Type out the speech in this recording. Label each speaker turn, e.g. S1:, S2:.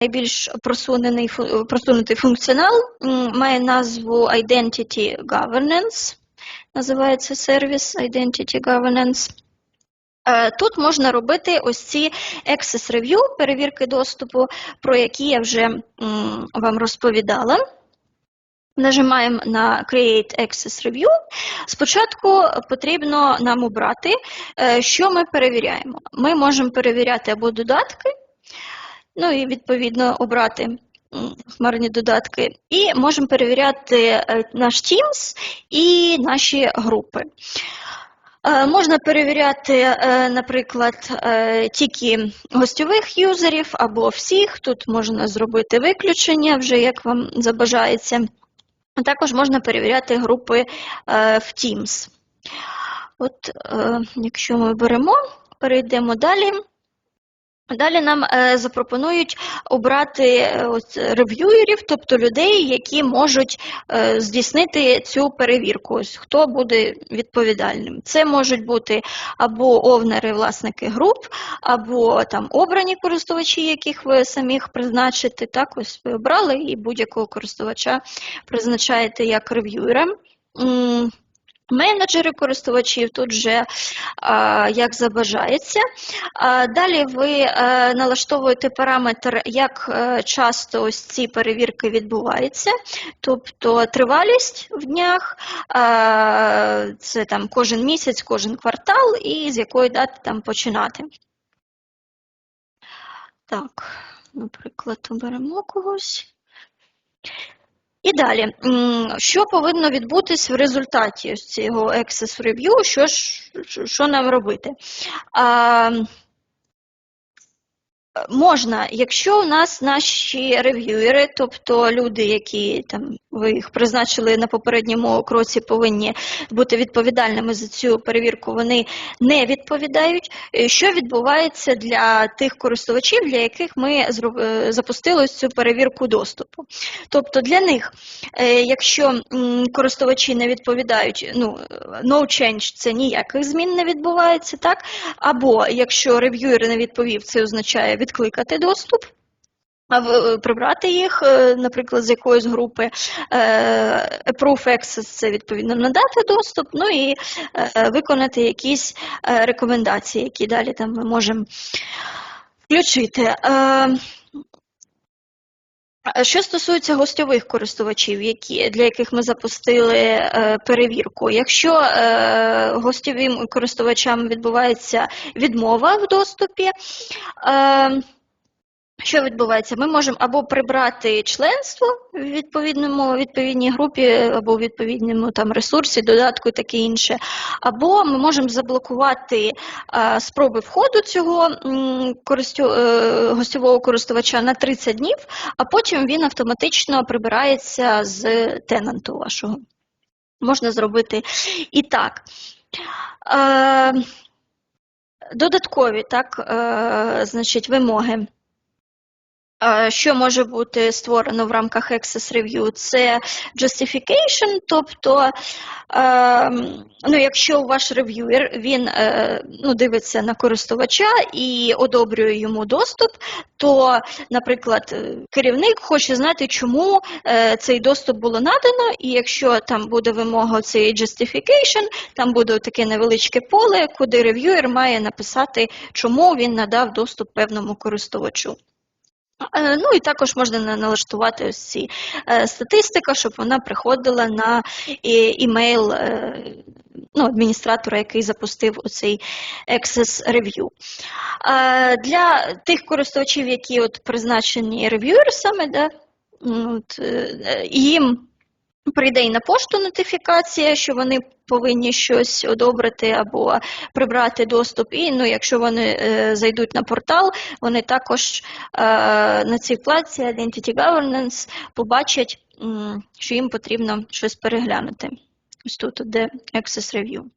S1: найбільш просунений, просунутий функціонал має назву Identity Governance. Називається сервіс Identity Governance. Е, Тут можна робити ось ці Access Review, перевірки доступу, про які я вже вам розповідала. Нажимаємо на Create Access Review. Спочатку потрібно нам обрати, е, що ми перевіряємо. Ми можемо перевіряти або додатки, ну і відповідно обрати хмарні додатки, і можемо перевіряти е, наш Teams і наші групи. Е, Можна перевіряти, е, наприклад, тільки гостьових юзерів або всіх. Тут можна зробити виключення, вже як вам забажається. А Також можна перевіряти групи в Teams. От, якщо ми беремо, перейдемо далі. Далі нам е, запропонують обрати е, рев'юєрів, тобто людей, які можуть е, здійснити цю перевірку. Ось хто буде відповідальним. Це можуть бути або овнери, власники груп, або там обрані користувачі, яких ви самих призначите. Так, ось ви обрали і будь-якого користувача призначаєте як рев'юєра. Менеджери користувачів тут вже як забажається. Далі ви е, налаштовуєте параметр, як е, часто ось ці перевірки відбуваються, тобто тривалість в днях, це там кожен місяць, кожен квартал, і з якої дати там починати. Так, наприклад, оберемо когось. І далі, що повинно відбутись в результаті цього Access Review, що, що- нам робити? Можна, якщо у нас наші рев'юєри, тобто люди, які там ви їх призначили на попередньому кроці, повинні бути відповідальними за цю перевірку, вони не відповідають. Е, Що відбувається для тих користувачів, для яких ми е, запустили цю перевірку доступу? Тобто для них, е, якщо користувачі не відповідають, ну no change – це ніяких змін не відбувається, так? Або якщо рев'юєр не відповів, це означає відкликати доступ. Прибрати їх, е, наприклад, з якоїсь групи, Proof approve access – це відповідно надати доступ, ну і е, виконати якісь е, рекомендації, які далі там ми можемо включити. Що стосується гостьових користувачів, які, для яких ми запустили е, перевірку, якщо е, гостьовим користувачам відбувається відмова в доступі, е, що відбувається? Ми можемо або прибрати членство в відповідному відповідній групі, або в відповідному там ресурсі, додатку і таке інше, або ми можемо заблокувати е, спроби входу цього користю, е, гостьового користувача на 30 днів, а потім він автоматично прибирається з тенанту вашого. Можна зробити і так. Е, додаткові так, е, значить, вимоги. Що може бути створено в рамках Access Review? Це justification, тобто, ну, якщо ваш рев'юєр він е, ну, дивиться на користувача і одобрює йому доступ, то, наприклад, е, керівник хоче знати, чому е, цей доступ було надано, і якщо там буде вимога цієї justification, там буде таке невеличке поле, куди рев'юєр має написати, чому він надав доступ певному користувачу. Е, Ну і також можна налаштувати ось ці е, статистика, щоб вона приходила на імейл е, ну, адміністратора, який запустив оцей Access Review. Для тих користувачів, які от призначені рев'юерсами, да, от, е, е, їм прийде і на пошту нотифікація, що вони повинні щось одобрити або прибрати доступ. І ну, якщо вони е, зайдуть на портал, вони також е, на цій вкладці Identity Governance побачать, що їм потрібно щось переглянути. Ось тут, де Access Review.